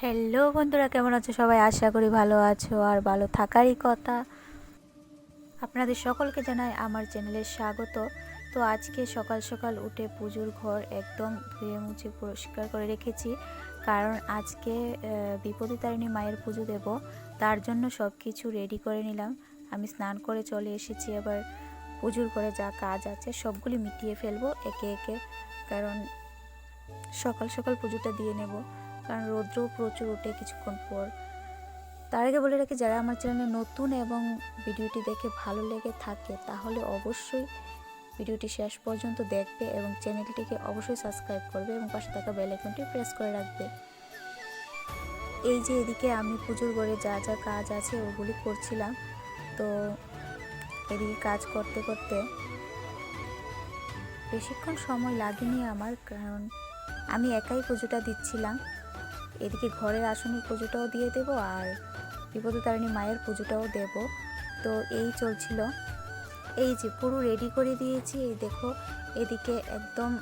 Hello বন্ধুরা, কেমন আছো? সবাই আশা করি ভালো আছো আর ভালো থাকারই কথা। আপনাদের সকলকে জানাই আমার চ্যানেলে স্বাগত। তো আজকে সকাল সকাল উঠে পুজোর ঘর একদম ধুয়ে মুছে পরিষ্কার করে রেখেছি। কারণ আজকে বিপদী মায়ের পুজো দেব, তার জন্য সব কিছু রেডি করে নিলাম। আমি স্নান করে চলে এসেছি, এবার পুজোর ঘরে যা কাজ আছে সবগুলি মিটিয়ে ফেলব একে একে, কারণ সকাল সকাল পুজোটা দিয়ে নেব। কারণ রৌদ্র প্রচুর ওঠে কিছুক্ষণ পর। তার আগে বলে রাখি, যারা আমার চ্যানেলে নতুন এবং ভিডিওটি দেখে ভালো লেগে থাকে, তাহলে অবশ্যই ভিডিওটি শেষ পর্যন্ত দেখবে এবং চ্যানেলটিকে অবশ্যই সাবস্ক্রাইব করবে এবং পাশে থাকা বেল আইকনটি প্রেস করে রাখবে। এই যে এদিকে আমি পুজোর ঘরে যা যা কাজ আছে ওগুলি করছিলাম, তো এদিকে কাজ করতে করতে বেশিক্ষণ সময় লাগেনি আমার, কারণ আমি একাই পুজোটা দিচ্ছিলাম। এদিকে ঘরের আসনের পুজোটাও দিয়ে দেব আর বিপদতারিণী মায়ের পুজোটাও দেব। তো এই চলছিল। এই যে পুরো রেডি করে দিয়েছি। এই দেখো, এদিকে একদম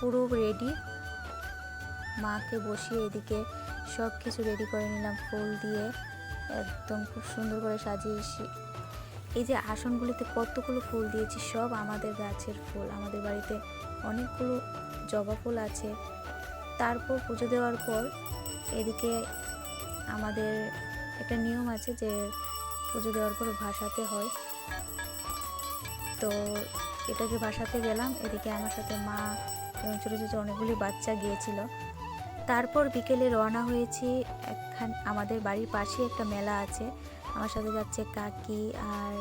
পুরো রেডি মাকে বসিয়ে এদিকে সব কিছু রেডি করে নিলাম ফুল দিয়ে। একদম খুব সুন্দর করে সাজিয়েছি এই যে আসনগুলিতে কতগুলো ফুল দিয়েছি, সব আমাদের গাছের ফুল। আমাদের বাড়িতে অনেকগুলো জবা ফুল আছে। তারপর পুজো দেওয়ার পর এদিকে আমাদের একটা নিয়ম আছে যে পুজো দেওয়ার পর ভাসাতে হয়। তো এটাকে ভাসাতে গেলাম, এদিকে আমার সাথে মা এবং ছোটো ছোটো অনেকগুলি বাচ্চা গিয়েছিল। তারপর বিকেলে রওনা হয়েছি একখান, আমাদের বাড়ির পাশে একটা মেলা আছে। আমার সাথে যাচ্ছে কাকি আর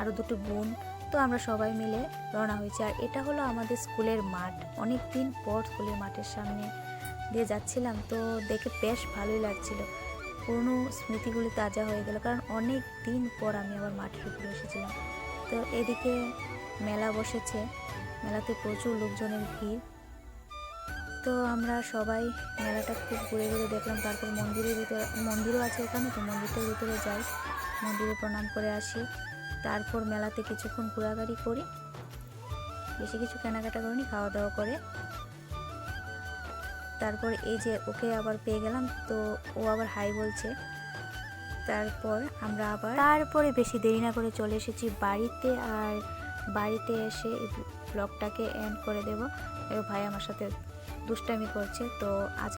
আরও দুটো বোন। তো আমরা সবাই মিলে রওনা হয়েছি। আর এটা হলো আমাদের স্কুলের মাঠ। অনেক দিন পর স্কুলের মাঠের সামনে দিয়ে যাচ্ছিলাম, তো দেখে বেশ ভালোই লাগছিল। পুরনো স্মৃতিগুলি তাজা হয়ে গেল, কারণ অনেক দিন পর আমি আবার মাঠের উপরে এসেছিলাম। তো এদিকে মেলা বসেছে, মেলাতে প্রচুর লোকজনের ভিড়। তো আমরা সবাই মেলাটা খুব ঘুরে ঘুরে দেখলাম। তারপর মন্দিরের ভিতরে, মন্দিরও আছে ওখানে, তো মন্দিরটার ভিতরে যাই। মন্দিরে প্রণাম করে আসি। তারপর মেলাতে কিছুক্ষণ ঘোরাঘুরি করি। বেশি কিছু কেনাকাটা করিনি খাওয়া দাওয়া করে। তারপর এই যে ওকে আবার পেয়ে গেলাম, তো ও আবার হাই বলছে। তারপর আমরা আবার তারপরে বেশি দেরি না করে চলে এসেছি বাড়িতে আর বাড়িতে এসে ব্লগটাকে এন্ড করে দেব। ভাই আমার সাথে দুষ্টামি করছে, তো আজ